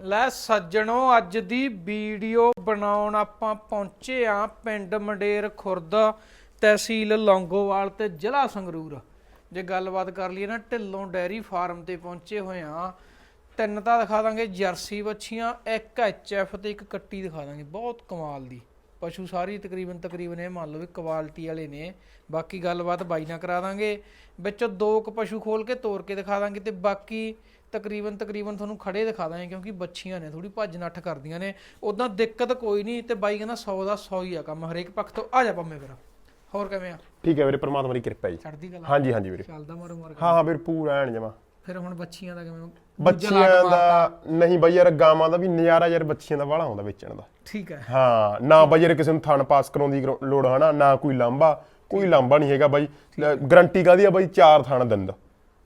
ਲੈ ਸੱਜਣੋ, ਅੱਜ ਦੀ ਵੀਡੀਓ ਬਣਾਉਣ ਆਪਾਂ ਪਹੁੰਚੇ ਆ ਪਿੰਡ ਮੰਡੇਰ ਖੁਰਦ ਤਹਿਸੀਲ ਲੌਂਗੋਵਾਲ ਤੇ ਜ਼ਿਲ੍ਹਾ ਸੰਗਰੂਰ। ਜੇ ਗੱਲਬਾਤ ਕਰ ਲਈਏ ਨਾ, ਢਿੱਲੋਂ ਡੈਰੀ ਫਾਰਮ ਤੇ ਪਹੁੰਚੇ ਹੋਏ ਆ ਤਿੰਨ ਤਾਂ ਦਿਖਾ ਦਾਂਗੇ, ਜਰਸੀ ਵੱਛੀਆਂ, ਇੱਕ ਐਚਐਫ ਤੇ ਇੱਕ ਕੱਟੀ ਦਿਖਾ ਦਾਂਗੇ। ਬਹੁਤ ਕਮਾਲ ਦੀ। ਪਸ਼ੂ ਸਾਰੀ ਤਕਰੀਬਨ ਤਕਰੀਬਨ ਇਹ ਮੰਨ ਲਓ ਵੀ ਕੁਆਲਿਟੀ ਵਾਲੇ ਨੇ। ਬਾਕੀ ਗੱਲਬਾਤ ਬਾਈ ਨਾਲ ਕਰਾ ਦਾਂਗੇ। ਵਿੱਚੋਂ ਦੋ ਕੁ ਪਸ਼ੂ ਖੋਲ ਕੇ ਤੋੜ ਕੇ ਦਿਖਾ ਦਾਂਗੇ ਤੇ ਬਾਕੀ ਤਕਰੀਬਨ ਤਕਰੀਬਨ ਤੁਹਾਨੂੰ ਖੜੇ ਦਿਖਾ ਦਾਂਗੇ ਕਿਉਂਕਿ ਬੱਚੀਆਂ ਨੇ ਥੋੜੀ ਭੱਜ ਨੱਠ ਕਰਦੀਆਂ ਨੇ। ਉਦਾਂ ਦਿੱਕਤ ਕੋਈ ਨਹੀਂ ਤੇ ਬਾਈ ਕਹਿੰਦਾ 100 ਦਾ 100 ਹੀ ਆ ਕੰਮ ਹਰੇਕ ਪੱਖ ਤੋਂ। ਆ ਜਾ ਪੰਮੇ ਫਿਰ। ਹੋਰ ਕਿਵੇਂ ਆ? ਠੀਕ ਹੈ ਵੀਰੇ ਪ੍ਰਮਾਤਮਾ ਦੀ ਕਿਰਪਾ ਜੀ। ਚੜਦੀ ਗੱਲ ਹਾਂਜੀ ਹਾਂਜੀ ਵੀਰੇ। ਚੱਲਦਾ ਮਾਰੋ ਮਾਰ ਹਾਂ ਹਾਂ ਵੀਰੇ ਪੂਰਾ ਐਨ ਜਮਾ। ਫਿਰ ਹੁਣ ਬੱਚੀਆਂ ਦਾ ਕਿਵੇਂ? ਬੱਚੀਆਂ ਦਾ ਨਹੀਂ ਬਈ ਯਾਰ ਗਾਵਾਂ ਦਾ ਵੀ ਨਜ਼ਾਰਾ ਯਾਰ ਬੱਚੀਆਂ ਦਾ ਵਾਲਾ ਆਉਂਦਾ ਵੇਚਣ ਦਾ। ਠੀਕ ਹੈ। ਹਾਂ ਨਾ ਬਈ ਯਾਰ ਕਿਸੇ ਨੂੰ ਥਣ ਪਾਸ ਕਰਾਉਣ ਦੀ ਲੋੜ ਹਨਾ? ਨਾ ਕੋਈ ਲਾਂਬਾ ਕੋਈ ਲਾਂਬਾ ਨਹੀਂ ਹੈਗਾ ਬਾਈ। ਗਰੰਟੀ ਕਾਦੀ ਆ ਬਾਈ? ਚਾਰ ਥਣ ਦਿੰਦਾ।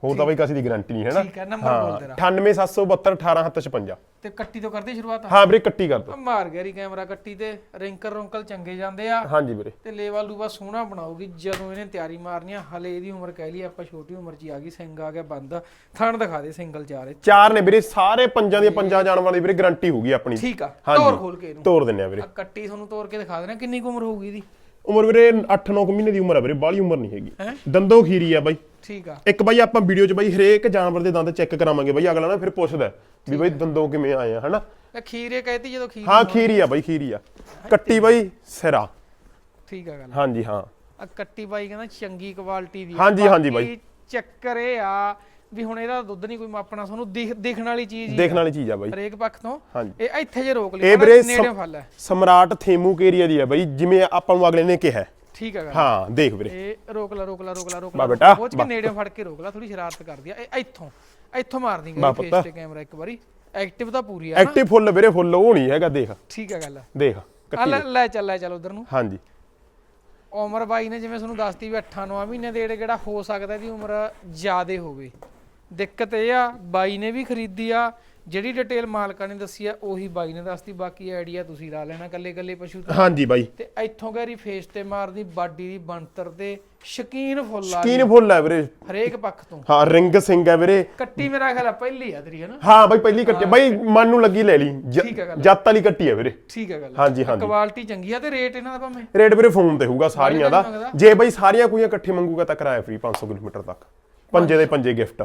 ਹੋਰ ਤਾਂ ਬਾਈ ਕਿਸੇ ਦੀ ਗਰੰਟੀ ਨਹੀਂ ਹੈਨਾ ਠੀਕ ਹੈ ਨੰਬਰ ਬੋਲ ਤੇਰਾ 98772 18755 ਤੇ ਕੱਟੀ ਤੋਂ ਕਰਦੇ ਸ਼ੁਰੂਆਤ? ਹਾਂ ਵੀਰੇ ਕੱਟੀ ਕਰ ਦੋ। ਮਾਰ ਗਿਆ ਰੀ ਕੈਮਰਾ ਕੱਟੀ ਤੇ ਰਿੰਕਲ ਰੁੰਕਲ ਚੰਗੇ ਜਾਂਦੇ ਆ। ਹਾਂਜੀ ਵੀਰੇ। ਤੇ ਲੇਵਾ ਲੂਵਾ ਸੋਹਣਾ ਬਣਾਉਗੀ ਜਦੋਂ ਇਹਨੇ ਤਿਆਰੀ ਮਾਰਨੀ ਆ ਹਲੇ ਇਹਦੀ ਉਮਰ ਕਹਿ ਲਈ ਆਪਾਂ ਛੋਟੀ ਉਮਰ 'ਚ ਹੀ ਆ ਗਈ ਸਿੰਘ ਆ ਗਿਆ ਬੰਦ। ਥਣ ਦਿਖਾ ਦੇ ਸਿੰਗਲ ਚਾਰੇ ਚਾਰ ਨੇ ਵੀਰੇ ਸਾਰੇ ਪੰਜਾਂ ਦੀਆਂ ਪੰਜਾਂ ਜਾਨਵਰਾਂ ਦੀ ਵੀਰੇ ਗਰੰਟੀ ਹੋਊਗੀ ਆਪਣੀ। ਠੀਕ ਆ। ਤੋਰ ਖੋਲ ਕੇ ਇਹਨੂੰ। ਤੋੜ ਦਿੰਨੇ ਆ ਵੀਰੇ। ਕੱਟੀ ਤੁਹਾਨੂੰ ਤੋੜ ਕੇ ਦਿਖਾ ਦੇਣਾ ਕਿੰਨੀ ਕੁ ਉਮਰ ਹੋਊਗੀ ਇਹਦੀ? ਉਮਰ ਵੀਰੇ 8-9 ਮਹੀਨੇ ਦੀ ਉਮਰ ਆ ਵੀਰੇ ਬਾਹਲੀ ਉਮਰ ਨਹੀਂ ਹੈਗੀ। ਹੈਂ? ਦੰਦੋਂ ਖੀਰੀ ਆ ਬਾਈ। ਠੀਕ ਆ। ਇੱਕ ਬਾਈ ਆਪਾਂ ਵੀਡੀਓ 'ਚ ਬਾਈ ਹਰੇਕ ਜਾਨਵਰ ਦੇ ਦੰਦ ਚੈੱਕ ਕਰਾਵਾਂਗੇ ਬਾਈ ਅਗਲਾ ਨਾ ਫਿਰ ਪੁੱਛਦਾ ਵੀ ਬਾਈ ਦੰਦੋਂ ਕਿਵੇਂ ਆਏ ਆ ਹਨਾ? ਖੀਰੇ ਕਹਿਤੀ ਜਦੋਂ ਖੀਰ ਹਾਂ ਖੀਰੀ ਆ ਬਾਈ ਖੀਰੀ ਆ। ਕੱਟੀ ਬਾਈ ਸਿਰਾ। ਠੀਕ ਆ ਗੱਲ। ਹਾਂਜੀ ਹਾਂ। ਆ ਕੱਟੀ ਬਾਈ ਕਹਿੰਦਾ ਚੰਗੀ ਕੁਆਲਿਟੀ ਦੀ। ਹਾਂਜੀ, ਹਾਂਜੀ ਬਾਈ। ਚੱਕਰ ਇਹ ਆ ਵੀ ਹੁਣ ਇਹਦਾ ਦੁੱਧ ਨਹੀਂ ਕੋਈ ਮਾਪਣਾ ਤੁਹਾਨੂੰ ਦਿਖ ਦਿਖਣ ਵਾਲੀ ਚੀਜ਼ ਹੀ ਦੇਖਣ ਵਾਲੀ ਚੀਜ਼ ਆ ਬਾਈ। ਹਰੇਕ ਪੱਖ ਤੋਂ। ਇਹ ਇੱਥੇ ਜੇ ਰੋਕ ਲਈ। ਨੇੜੇ ਫਲ ਹੈ ਸਮਰਾਟ ਥੇਮੂ ਏਰੀਆ ਦੀ ਆ ਬਾਈ ਜਿਵੇਂ ਆਪਾਂ ਨੂੰ ਅਗਲੇ ਨੇ ਕਿਹਾ। ਠੀਕ ਗੱਲ। ਹਾਂ ਦੇਖ ਵੀਰੇ। ਇਹ ਰੋਕ ਲਾ ਰੋਕ ਲਾ ਰੋਕ ਲਾ ਰੋਕ ਬਾ ਲਾ। ਬੇਟਾ, ਪਹੁੰਚ ਕੇ ਬਾ। ਨੇੜੇ ਫੜ ਕੇ ਰੋਕ ਲਾ ਥੋੜੀ ਸ਼ਰਾਰਤ ਕਰਦੀ ਆ। ਇਹ ਇੱਥੋਂ ਇੱਥੋਂ ਮਾਰਦੀ ਬਾ ਗਈ ਫੇਸ। ਤੇ ਕੈਮਰਾ ਇੱਕ ਵਾਰੀ। ਐਕਟਿਵ ਤਾਂ ਪੂਰੀ ਆ ਨਾ। ਐਕਟਿਵ ਫੁੱਲ ਵੀਰੇ ਫੁੱਲ ਉਹ ਨਹੀਂ ਹੈਗਾ ਦੇਖ। ਠੀਕ ਆ ਗੱਲ। ਦੇਖ ਆ ਕੱਟੀ ਲੈ ਚੱਲ ਲੈ ਚੱਲ ਉਧਰ ਨੂੰ। ਹਾਂਜੀ। ਉਮਰ ਬਾਈ ਨੇ ਜਿਵੇਂ ਤੁਹਾਨੂੰ ਦੱਸਤੀ ਵੀ 8-9 ਮਹੀਨੇ ਦੇ ਏੜੇ ਕਿਹੜਾ ਹੋ ਸਕਦਾ ਇਹਦੀ ਉਮਰ ਜ਼ਿਆਦੇ ਹੋਵੇ। ਦਿੱਕਤ ਇਹ ਆ ਬਾਈ ਨੇ ਵੀ ਖਰੀਦੀ ਆ ਜਿਹੜੀ ਡਿਟੇਲ ਮਾਲਕਾਂ ਨੇ ਦੱਸੀ ਆ ਉਹੀ ਬਾਈ ਨੇ ਦੱਸਤੀ ਬਾਕੀ ਆਈਡੀਆ ਤੁਸੀਂ ਲਾ ਲੈਣਾ ਕੱਲੇ ਕੱਲੇ ਪਸ਼ੂ ਤੋਂ। ਹਾਂਜੀ ਬਾਈ। ਤੇ ਇੱਥੋਂ ਗੈਰੀ ਫੇਸ ਤੇ ਮਾਰਦੀ ਬਾਡੀ ਦੀ ਬਣਤਰ ਤੇ ਸ਼ਕੀਨ ਫੁੱਲ ਆ ਸਕੀਨ ਫੁੱਲ ਹੈ ਵੀਰੇ। ਹਰੇਕ ਪੱਖ ਤੋਂ। ਹਾਂ ਰਿੰਗ ਸਿੰਘ ਹੈ ਵੀਰੇ। ਕੱਟੀ ਮੇਰਾ ਖਿਆਲ ਆ ਪਹਿਲੀ ਆ ਤੇਰੀ ਹੈ ਨਾ ਹਾਂ ਬਾਈ ਪਹਿਲੀ ਕੱਟੀ ਬਾਈ ਮਨ ਨੂੰ ਲੱਗੀ ਲੈ ਲਈ। ਜ- ਠੀਕ ਹੈ ਗੱਲ। ਜੱਤ ਵਾਲੀ ਕੱਟੀ ਹੈ ਵੀਰੇ। ਠੀਕ ਹੈ ਗੱਲ ਹਾਂਜੀ ਹਾਂਜੀ। ਕੁਆਲਿਟੀ ਚੰਗੀ ਆ ਤੇ ਰੇਟ ਇਹਨਾਂ ਦਾ ਭਾਵੇਂ? ਰੇਟ ਵੀਰੇ ਫੋਨ ਤੇ ਹੋਊਗਾ ਸਾਰੀਆਂ ਦਾ। ਮੰਗਦਾ? ਜੇ ਬਾਈ ਸਾਰੀਆਂ ਕੁਈਆਂ ਇਕੱਠੇ ਮੰਗੂਗਾ ਤਾਂ ਕਿਰਾਇਆ ਫ੍ਰੀ 500 ਕਿਲੋਮੀਟਰ ਤੱਕ। ਪੰਜੇ ਦੇ ਪੰਜੇ ਗਿਫਟ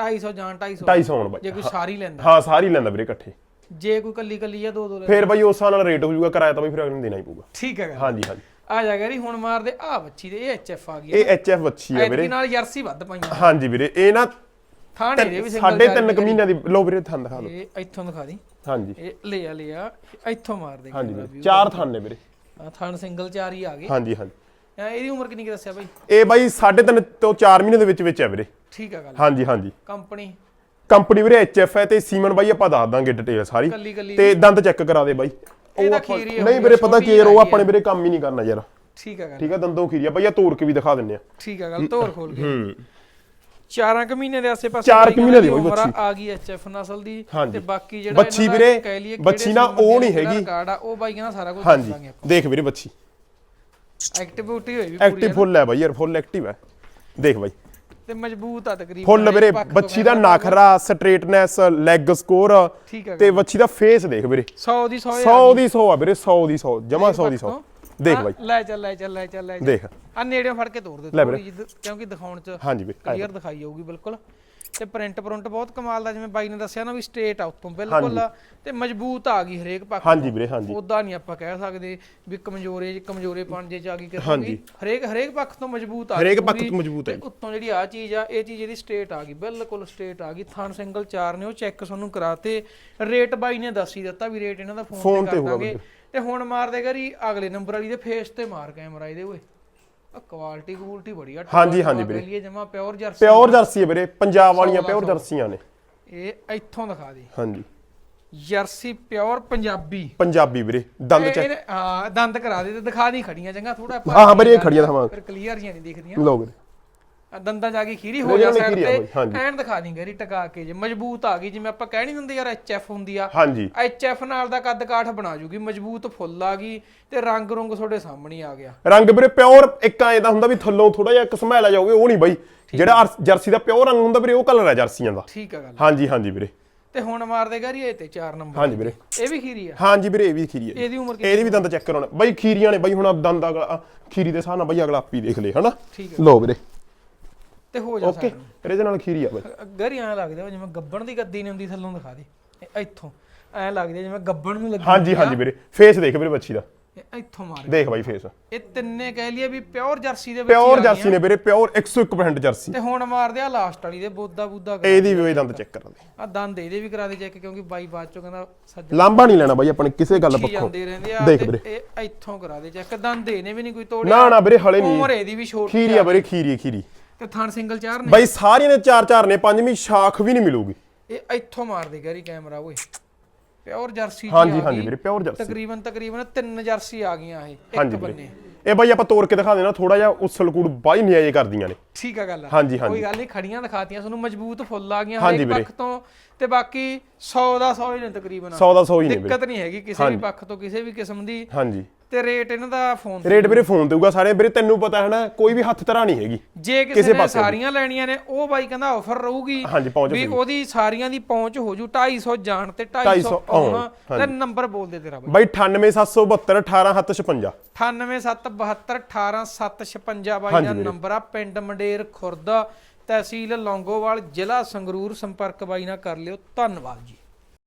250 ਜਾਂ 250 250 ਹੋਣ ਬਾਈ। ਜੇ ਕੋਈ ਸਾਰੀ ਲੈਂਦਾ। ਹਾਂ ਸਾਰੀ ਲੈਂਦਾ ਵੀਰੇ ਇਕੱਠੇ। ਜੇ ਕੋਈ ਕੱਲੀ ਕੱਲੀ ਆ ਦੋ ਦੋ ਲੈ ਫੇਰ ਬਾਈ ਉਸ ਨਾਲ ਰੇਟ ਹੋ ਜਾਊਗਾ ਕਿਰਾਇਆ ਤਾਂ ਬਾਈ ਫਿਰ ਅਗਲੇ ਨੂੰ ਦੇਣਾ ਹੀ ਪਊਗਾ। ਠੀਕ ਹੈ ਗੱਲ। ਹਾਂਜੀ ਹਾਂਜੀ। ਆ ਜਾ ਗੈਰੀ ਹੁਣ ਮਾਰਦੇ ਆ ਬੱਚੀ ਦੇ ਇਹ ਐਚਐਫ ਆ ਗਈ ਇਹ ਐਚਐਫ ਹੈ ਐਤਕੀ ਵੀਰੇ। ਨਾਲ ਜਰਸੀ ਵੱਧ ਪਾਈਆਂ। ਹਾਂਜੀ ਵੀਰੇ ਇਹ ਨਾ ਥਾਣੇ ਦੇ ਵੀ ਸਾਢੇ ਤਿੰਨ ਕੁ ਮਹੀਨਿਆਂ ਦੀ। ਲੋ ਵੀਰੇ ਥਾਂ ਦਿਖਾ ਲਓ ਇਹ ਇੱਥੋਂ ਦਿਖਾ ਦੀ। ਹਾਂਜੀ। ਇਹ ਲਿਆ ਲਿਆ ਇੱਥੋਂ ਮਾਰ ਦੇ। ਹਾਂਜੀ ਚਾਰ ਥਾਂ ਨੇ ਵੀਰੇ। ਆ ਥਣ ਸਿੰਗਲ ਚਾਰ ਹੀ ਆ ਗਏ। ਹਾਂਜੀ ਹਾਂਜੀ। ਆ, ਇਹਦੀ ਉਮਰ ਕਿੰਨੀ ਕੁ ਦੱਸਿਆ ਬਾਈ? ਇਹ ਬਾਈ ਸਾਢੇ ਤਿੰਨ ਤੋਂ 4 ਮਹੀਨੇ ਦੇ ਵਿੱਚ ਵਿੱਚ ਹੈ ਵੀਰੇ। ਠੀਕ ਆ ਗੱਲ। ਹਾਂਜੀ ਹਾਂਜੀ। ਕੰਪਨੀ। ਕੰਪਨੀ ਵੀਰੇ ਐਚਐਫ ਹੈ ਤੇ ਸੀਮਨ ਬਾਈ ਆਪਾਂ ਦੱਸ ਦਾਂਗੇ ਡਿਟੇਲ ਸਾਰੀ। ਕੱਲੀ ਕੱਲੀ। ਤੇ ਦੰਦ ਚੈੱਕ ਕਰਾ ਦੇ ਬਾਈ। ਇਹ ਤਾਂ ਆਪਾਂ- ਖੀਰੀ ਹੋ ਨਹੀਂ ਵੀਰੇ ਪਤਾ ਕੀ ਛੋਟੀ ਉਹ ਆਪਣੇ ਵੀਰੇ ਕੰਮ ਹੀ ਨਹੀਂ ਕਰਨਾ ਯਾਰ। ਠੀਕ ਆ ਗੱਲ। ਠੀਕ ਹੈ ਦੰਦੋਂ ਖੀਰੀ ਆ। ਬਾਈ ਆ ਤੋੜ ਕੇ ਵੀ ਦਿਖਾ ਦਿੰਨੇ ਆ। ਠੀਕ ਆ ਗੱਲ ਤੋਰ ਖੋਲ ਕੇ। ਹੂੰ। ਚਾਰਾਂ ਕੁ ਮਹੀਨੇ ਦੇ ਆਸੇ-ਪਾਸੇ ਚਾਰ ਕੁ ਮਹੀਨੇ ਦੀ ਹੋਈ ਬੱਚੀ। ਆ ਗਈ ਐਚਐਫ ਨਸਲ ਦੀ ਹਾਂਜੀ। ਤੇ ਬਾਕੀ ਜਿਹੜਾ ਬੱਚੀ ਇਹਨਾਂ ਦਾ ਵੀਰੇ, ਕਹਿ ਲਈਏ ਬੱਚੀ ਨਾ ਉਹ ਨਹੀਂ ਹੈਗੀ। ਆ ਉਹ ਬਾਈ ਕਹਿੰਦਾ ਸਾਰਾ ਕੁਝ ਹਾਂਜੀ। ਦੇਖ ਵੀਰੇ ਬੱਚੀ। ਐਕਟੀਵਿਟੀ ਹੋਈ ਵੀ ਪੂਰੀ ਐਕਟਿਵ ਫੁੱਲ ਹੈ ਬਾਈ ਯਾਰ ਫੁੱਲ ਐਕਟਿਵ ਹੈ। ਦੇਖ ਬਾਈ। ਤੇ ਮਜ਼ਬੂਤ ਆ ਤਕਰੀਬਨ ਫੁੱਲ ਵੀਰੇ ਬੱਚੀ ਦਾ ਨਖਰਾ ਸਟ੍ਰੇਟਨੈਸ ਲੈਗ ਸਕੋਰ ਠੀਕ ਤੇ ਬੱਚੀ ਦਾ ਫੇਸ ਦੇਖ ਵੀਰੇ। 100 ਦੀ 100 100 ਦੀ 100 ਆ ਵੀਰੇ 100 ਦੀ 100 ਜਮਾ 100 ਦੀ 100 ਦੇਖ ਬਾਈ। ਲੈ ਚੱਲ ਲੈ ਚੱਲ ਲੈ ਚੱਲ ਲੈ। ਦੇਖ। ਆ ਨੇੜੇ ਫੜ ਕੇ ਤੋੜ ਦੇ। ਥੋੜੀ ਕਿਉਂਕਿ ਦਿਖਾਉਣ ਚ ਕਲੀਅਰ ਦਿਖਾਈ ਜਾਊਗੀ ਬਿਲਕੁਲ। ਤੇ ਪ੍ਰਿੰਟ ਪ੍ਰਿੰਟ ਬਹੁਤ ਕਮਾਲ ਦਾ ਜਿਵੇਂ ਬਾਈ ਨੇ ਦੱਸਿਆ ਨਾ ਵੀ ਸਟੇਟ ਆ ਉੱਤੋਂ ਬਿਲਕੁਲ ਤੇ ਮਜ਼ਬੂਤ ਆ ਗਈ ਹਰੇਕ ਪੱਖ ਹਾਂਜੀ ਵੀਰੇ ਹਾਂਜੀ। ਉਦਾਂ ਨਹੀਂ ਆਪਾਂ ਕਹਿ ਸਕਦੇ ਵੀ ਕਮਜ਼ੋਰੇ ਕਮਜ਼ੋਰੇ ਪੰਜੇ ਚ ਆ ਗਈ। ਵੀ ਹਰੇਕ ਹਰੇਕ ਪੱਖ ਤੋਂ ਮਜ਼ਬੂਤ ਆ ਗਈ ਹਰੇਕ ਪੱਖ। ਤੋਂ ਮਜ਼ਬੂਤ ਹੈ ਉੱਤੋਂ ਜਿਹੜੀ ਆ ਚੀਜ਼ ਆ ਇਹ ਚੀਜ਼ ਇਹਦੀ ਸਟੇਟ ਆ ਗਈ ਬਿਲਕੁਲ ਸਟੇਟ ਆ ਗਈ। ਥਣ ਸਿੰਗਲ ਚਾਰ ਨੇ ਉਹ ਚੈੱਕ ਤੁਹਾਨੂੰ ਕਰਾਤੇ। ਰੇਟ ਬਾਈ ਨੇ ਦੱਸ ਹੀ ਦਿੱਤਾ ਵੀ ਰੇਟ ਇਹਨਾਂ ਦਾ ਫੋਨ ਤੇ ਕਰ ਦਾਂਗੇ। ਤੇ ਹੁਣ ਮਾਰ ਦੇ ਗਰੀ ਅਗਲੇ ਨੰਬਰ ਵਾਲੀ ਦੇ ਫੇਸ ਤੇ ਮਾਰ ਕੈਮਰਾ ਇਹਦੇ ਓਏ। ਕੁਆਲਿਟੀ ਕੁਆਲਿਟੀ ਬੜੀ ਆ ਹਾਂਜੀ, ਹਾਂਜੀ ਵੀਰੇ। ਲਈ ਜਮਾ ਪਿਓਰ ਜਰਸੀ ਪਿਓਰ ਜਰਸੀ ਹੈ ਵੀਰੇ ਪੰਜਾਬ ਵਾਲੀਆਂ ਪਿਓਰ ਜਰਸੀਆਂ ਨੇ। ਇਹ ਇੱਥੋਂ ਦਿਖਾ ਦੇ। ਹਾਂਜੀ। Jersey pure Punjabi. ਪੰਜਾਬੀ ਵੀਰੇ ਦੰਦ ਚੈੱਕ ਹਾਂ ਦੰਦ ਕਰਾ ਦੇ ਤੇ ਦਿਖਾ ਦੀ ਖੜੀਆਂ ਚੰਗਾ ਥੋੜਾ ਹਾਂ, ਹਾਂ, ਵੀਰੇ, ਇਹ ਖੜੀਆਂ ਦਿਖਾਵਾਂਗੇ। ਫਿਰ ਕਲੀਅਰ ਜੀਆਂ ਨਹੀਂ ਦਿਖਦੀਆਂ। ਲਓ ਵੀਰੇ। ਦੰਦਾਂ ਜਾ ਕੇ ਖੀਰੀ ਹੋ ਜਾ ਸਾਈਡ ਆ ਤੇ। ਐਨ ਦਿਖਾ ਦੀ ਗਰੀ ਟਕਾ ਕੇ ਜੇ ਮਜ਼ਬੂਤ ਆ ਗਈ। ਜਿਵੇਂ ਆਪਾਂ ਕਹਿ ਨਹੀਂ ਦਿੰਦੇ ਯਾਰ ਐਚਐਫ ਹੁੰਦੀ ਆ। ਐਚਐਫ ਨਾਲ ਦਾ ਕੱਦ ਕਾਠ ਬਣਾ ਜੂਗੀ ਮਜ਼ਬੂਤ ਫੁੱਲ ਆ ਗਈ ਤੇ ਰੰਗ ਰੁੰਗ ਤੁਹਾਡੇ ਸਾਹਮਣੇ ਆ ਗਿਆ। ਰੰਗ ਵੀਰੇ ਪਿਓਰ ਇੱਕ ਐਂ ਦਾ ਹੁੰਦਾ ਵੀ ਥੱਲੋਂ ਥੋੜਾ ਜਿਹਾ ਕਸਮੈਲਾ ਜਾਓਗੇ ਉਹ ਨਹੀਂ ਬਾਈ। ਜਿਹੜਾ ਜਰਸੀ ਦਾ ਪਿਓਰ ਰੰਗ ਹੁੰਦਾ ਵੀਰੇ ਉਹ ਕਲਰ ਹੈ ਜਰਸੀਆਂ ਦਾ। ਠੀਕ ਆ ਗੱਲ। ਹਾਂਜੀ ਹਾਂਜੀ ਵੀਰੇ। ਤੇ ਹੁਣ ਮਾਰ ਦੇਗਾ ਰੀ ਇਹ ਤੇ 4 ਨੰਬਰ ਹਾਂਜੀ ਵੀਰੇ। ਇਹ ਵੀ ਖੀਰੀ ਆ। ਹਾਂਜੀ ਵੀਰੇ ਇਹ ਵੀ ਖੀਰੀ ਜੀ। ਇਹਦੀ ਉਮਰ ਕਿੰਨੀ ਇਹਦੀ ਵੀ ਦੰਦ ਚੈੱਕ ਕਰਾਉਣੇ। ਬਾਈ ਖੀਰੀਆਂ ਨੇ ਬਾਈ ਹੁਣ ਦੰਦ ਅਗਲਾ ਖੀਰੀ ਦੇ ਹਿਸਾਬ ਨਾਲ ਬਾਈ ਅਗਲਾ ਆਪੀ ਦੇਖ ਲੇ ਹਨਾ? ਲੋ ਵੀਰੇ। ਤੇ ਹੋ ਜਾ ਓਕੇ ਇਹਦੇ ਨਾਲ ਖੀਰੀ ਆ ਬਾਈ ਗਰੀ ਐਂ ਲੱਗਦਾ ਜਿਵੇਂ ਗੱਬਣ ਦੀ ਗੱਦੀ ਨਹੀਂ ਹੁੰਦੀ ਥੱਲੋਂ ਦਿਖਾ ਦੇ। ਇਹ ਇੱਥੋਂ ਐਂ ਲੱਗਦਾ ਜਿਵੇਂ ਗੱਬਣ ਨੂੰ ਲੱਗੀ ਹਾਂਜੀ ਹਾਂਜੀ ਵੀਰੇ। ਫੇਸ ਦੇਖ ਵੀਰੇ ਬੱਚੀ ਦਾ। ਇਹ ਇੱਥੋਂ ਮਾਰ ਦੇਖ ਬਾਈ ਫੇਸ ਇਹ ਤਿੰਨੇ ਕਹਿ ਲਈਏ ਵੀ ਪਿਓਰ ਜਰਸੀ ਦੇ ਵਿੱਚ ਪਿਓਰ ਜਰਸੀ ਨੇ ਵੀਰੇ ਪਿਓਰ 101% ਜਰਸੀ। ਤੇ ਹੁਣ ਮਾਰਦੇ ਆ ਲਾਸਟ ਵਾਲੀ ਦੇ ਬੋਦਾ ਬੂਦਾ ਇਹਦੀ ਵੀ ਦੰਦ ਚੈੱਕ ਕਰਾ ਦੇ। ਆ ਦੰਦ ਇਹਦੇ ਵੀ ਕਰਾ ਦੇ ਚੈੱਕ ਕਿਉਂਕਿ ਬਾਈ ਬਾਅਦ ਚੋਂ ਕਹਿੰਦਾ ਸੱਜ ਲਾਂਬਾ ਨਹੀਂ ਲੈਣਾ ਬਾਈ ਆਪਣੇ ਕਿਸੇ ਗੱਲ ਪੱਖੋਂ। ਦੇਖ ਵੀਰੇ। ਇਹ ਇੱਥੋਂ ਕਰਾ ਦੇ ਚੈੱਕ ਦੰਦ ਇਹਨੇ ਵੀ ਨਹੀਂ ਕੋਈ ਤੋੜਿਆ। ਨਾ ਨਾ ਵੀਰੇ ਹਲੇ ਨਹੀਂ। ਉਮਰ ਇਹਦੀ ਵੀ ਛੋਟੀ ਖੀਰੀ ਆ। ਵੀਰੇ ਖੀਰੀ ਖੀਰੀ। ਤੇ ਥਣ ਸਿੰਗਲ ਚਾਰ ਨੇ? ਬਾਈ ਸਾਰੀਆਂ ਦੇ ਚਾਰ ਚਾਰ ਨੇ ਪੰਜਵੀਂ ਸ਼ਾਖ ਵੀ ਨਹੀਂ ਮਿਲੂਗੀ। ਇਹ ਇੱਥੋਂ ਮਾਰ ਦੇ ਗੈਰੀ ਕੈਮਰਾ ਓਏ। ਪਿਓਰ ਜਰਸੀ ਜੀ ਹਾਂਜੀ ਹਾਂਜੀ। ਵੀਰੇ ਪਿਓਰ ਜਰਸੀ। ਤਕਰੀਬਨ ਤਕਰੀਬਨ ਤਿੰਨ ਜਰਸੀ ਆ ਗਈਆਂ ਇਹ ਇੱਕ ਬੰਨੇ। ਇਹ ਬਾਈ ਆਪਾਂ ਤੋੜ ਕੇ ਦਿਖਾ ਦੇਣਾ ਥੋੜਾ ਜਿਹਾ ਉਸਲਕੂੜ ਬਾਈ ਨਿਆਏ ਕਰਦੀਆਂ ਨੇ। ਠੀਕ ਆ ਗੱਲ ਹਾਂਜੀ, ਹਾਂਜੀ। ਕੋਈ ਗੱਲ ਨਹੀਂ ਖੜੀਆਂ ਦਿਖਾਤੀਆਂ ਤੁਹਾਨੂੰ ਮਜ਼ਬੂਤ ਫੁੱਲ ਆ ਗਈਆਂ ਹਰੇਕ। ਪੱਖ ਤੋਂ। ਤੇ ਬਾਕੀ 100 ਦਾ 100 ਹੀ ਨੇ ਤਕਰੀਬਨ। 100 ਦਾ 100 ਹੀ ਨੇ ਦਿੱਕਤ ਨਹੀਂ ਹੈਗੀ ਕਿਸੇ ਵੀ ਪੱਖ ਤੋਂ ਕਿਸੇ ਵੀ ਕਿਸਮ ਦੀ ਹਾਂਜੀ। ਤੇ ਰੇਟ ਇਹਨਾਂ ਦਾ ਫੋਨ ਰੇਟ ਵੀਰੇ ਫੋਨ ਤੇ ਹੋਊਗਾ ਸਾਰੇ। ਵੀਰੇ ਤੈਨੂੰ ਪਤਾ ਹੈ ਨਾ ਕੋਈ ਵੀ ਹੱਥ ਧਰਾ ਨਹੀਂ ਹੈਗੀ। ਜੇ ਕਿਸੇ ਨੇ। ਸਾਰੀਆਂ ਲੈਣੀਆਂ ਨੇ ਉਹ ਬਾਈ ਕਹਿੰਦਾ ਆਫਰ ਰਹੂਗੀ ਵੀ। ਉਹਦੀ ਸਾਰੀਆਂ ਦੀ ਪਹੁੰਚ ਹੋ ਜੂ 250 ਜਾਣ ਤੇ 250 250 ਆਉਣਾ। ਤੇ ਨੰਬਰ ਬੋਲ ਦੇ ਤੇਰਾ ਬਾਈ। ਬਾਈ 98772 18756 9877218756 ਬਾਈ ਦਾ। ਨੰਬਰ ਆ ਪਿੰਡ ਮੰਡੇਰ ਖੁਰਦ। ਤਹਿਸੀਲ ਲੌਂਗੋਵਾਲ ਜ਼ਿਲ੍ਹਾ ਸੰਗਰੂਰ ਸੰਪਰਕ ਬਾਈ ਨਾਲ ਕਰ ਲਿਓ। ਧੰਨਵਾਦ ਜੀ।